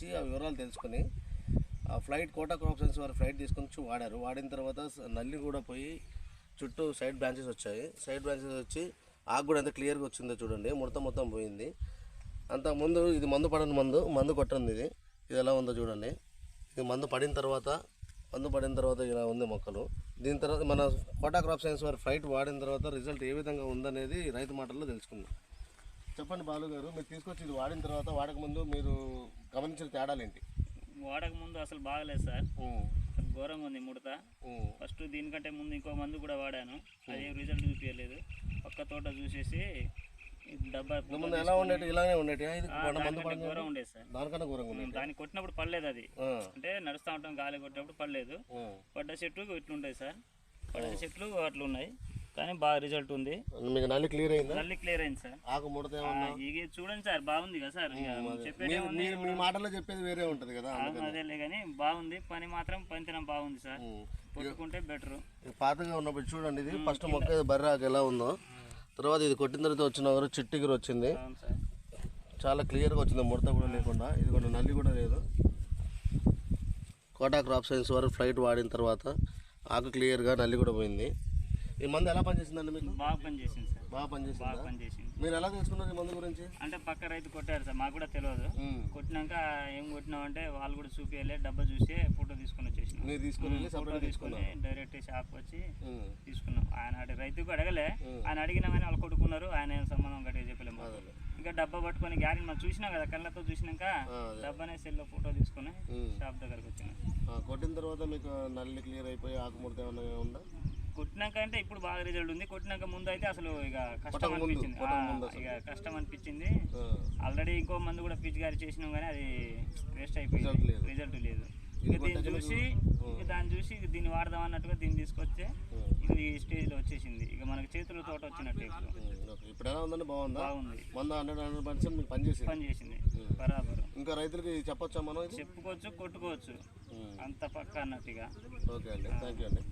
వచ్చి ఆ వివరాలు తెలుసుకొని ఆ ఫ్లైట్ కోటా క్రాప్ సైన్స్ వారి ఫ్లైట్ తీసుకొని వాడారు. వాడిన తర్వాత నల్లి కూడా పోయి చుట్టూ సైడ్ బ్రాంచెస్ వచ్చాయి. సైడ్ బ్రాంచెస్ వచ్చి ఆకు కూడా ఎంత క్లియర్గా వచ్చిందో చూడండి. ముడత మొత్తం పోయింది. అంత ముందు ఇది మందు పడని మందు మందు కొట్టండి ఇది. ఇది ఎలా ఉందో చూడండి. ఇది మందు పడిన తర్వాత మందు పడిన తర్వాత ఇలా ఉంది మొక్కలు. దీని తర్వాత మన కోటా క్రాప్ సైన్స్ వారి ఫ్లైట్ వాడిన తర్వాత రిజల్ట్ ఏ విధంగా ఉందనేది రైతు మాటల్లో తెలుసుకుందాం. చెప్పండి బాలు గారు మీరు తీసుకొచ్చి ఇది వాడిన తర్వాత వాడకముందు మీరు గమనించిన తేడాలు ఏంటి వాడక ముందు అసలు బాగలేదు సార్. ఘోరంగా ఉంది ముడత. ఫస్ట్ దీనికంటే ముందు ఇంకో మందు కూడా వాడాను. అదేం రిజల్ట్ చూపించలేదు పక్క తోట చూసేసి డబ్బా ఎలా ఇలానే పడింది. ఘోరం ఉండేది సార్. దానికన్నా ఘోరంగా ఉండేది దాన్ని కొట్టినప్పుడు పడలేదు అది. అంటే నడుస్తూ ఉంటాం గాలి కొట్టినప్పుడు పడలేదు. పడ్డ చెట్లు ఇట్లుంటాయి సార్. పడ్డ చెట్లు అట్లున్నాయి. కానీ బాగా రిజల్ట్ ఉంది. మీకు నల్లి క్లియర్ అయిందా? నల్లి క్లియర్ అయింది సార్. ఆకు ముడత ఇక చూడండి సార్ బాగుంది కదా సార్. మీ మాటల్లో చెప్పేది వేరే ఉంటుంది కదా అదేలే కానీ బాగుంది. పని మాత్రం పనితనం బాగుంది సార్. కొట్టుకుంటే బెటర్ పాతగా ఉన్నప్పుడు చూడండి ఇది. ఫస్ట్ మొక్క ఇది బర్రె ఆకు ఎలా ఉందో. తర్వాత ఇది కొట్టిన తర్వాత వచ్చిన వరకు చిట్టిగిరి వచ్చింది. చాలా క్లియర్గా వచ్చింది ముడత కూడా లేకుండా. ఇది కూడా నల్లి కూడా లేదు. కోటా క్రాప్ సైన్స్ వారు ఫ్లైట్ వాడిన తర్వాత ఆకు క్లియర్గా నల్లి కూడా పోయింది. ఈ మందు ఎలా పనిచేసిందండి మీకు? బాగా పని చేసింది సార్. బాగా పనిచేసిందా? బాగా పని చేసింది మీరు ఎలా తెలుసుకున్నారు ఈ మందు గురించి? అంటే పక్క రైతు కొట్టారు సార్ మాకు కూడా తెలియదు. కొట్టినాక ఏం కొట్టినామంటే వాళ్ళు కూడా చూపించలే డబ్బా చూసి ఫోటో తీసుకొని వచ్చేసినాం. మీరు తీసుకుని ఫోటో తీసుకొని డైరెక్ట్ షాప్ వచ్చి. తీసుకున్నాం. ఆయన అడి రైతుకు అడగలే. ఆయన అడిగినా కానీ వాళ్ళు కొట్టుకున్నారు ఆయన ఏం సంబంధం గట్టిగా చెప్పలేము ఇంకా డబ్బా పట్టుకొని గ్యారెంటీ మనం చూసినాం కదా కళ్ళతో చూసినాక డబ్బానే సెల్లో ఫోటో తీసుకొని. షాప్ దగ్గరకు వచ్చినాం కొట్టిన తర్వాత మీకు నల్లి క్లియర్ అయిపోయి ఆకు ముడత ఏమన్నా ఉందా? కొట్టినాక అంటే ఇప్పుడు బాగా రిజల్ట్ ఉంది. కొట్టినాక ముందు అయితే అసలు ఇక కష్టం అనిపించింది. ఇక కష్టం అనిపించింది. ఆల్రెడీ ఇంకో మందు కూడా పిచ్చిగారి చేసినాం కానీ అది వేస్ట్ అయిపోయింది. రిజల్ట్ లేదు. ఇక దీన్ని చూసి ఇక దాన్ని చూసి ఇక దీన్ని వాడదాం అన్నట్టుగా దీన్ని తీసుకొస్తే ఇక ఈ స్టేజ్లో వచ్చేసింది. ఇక మనకి చేతుల తోట వచ్చినట్టు ఇప్పుడు. ఎలా ఉందండి? బాగుందా? బాగుంది. వంద హండ్రెడ్ హండ్రెడ్ పర్సెంట్ మీకు పనిచేసింది. పని చేసింది. బరాబర్. ఇంకా రైతులకి చెప్పొచ్చా మనం చెప్పుకోవచ్చు కొట్టుకోవచ్చు. అంత పక్క అన్నట్టుగా. ఓకే అండి. థ్యాంక్ యూ అండి.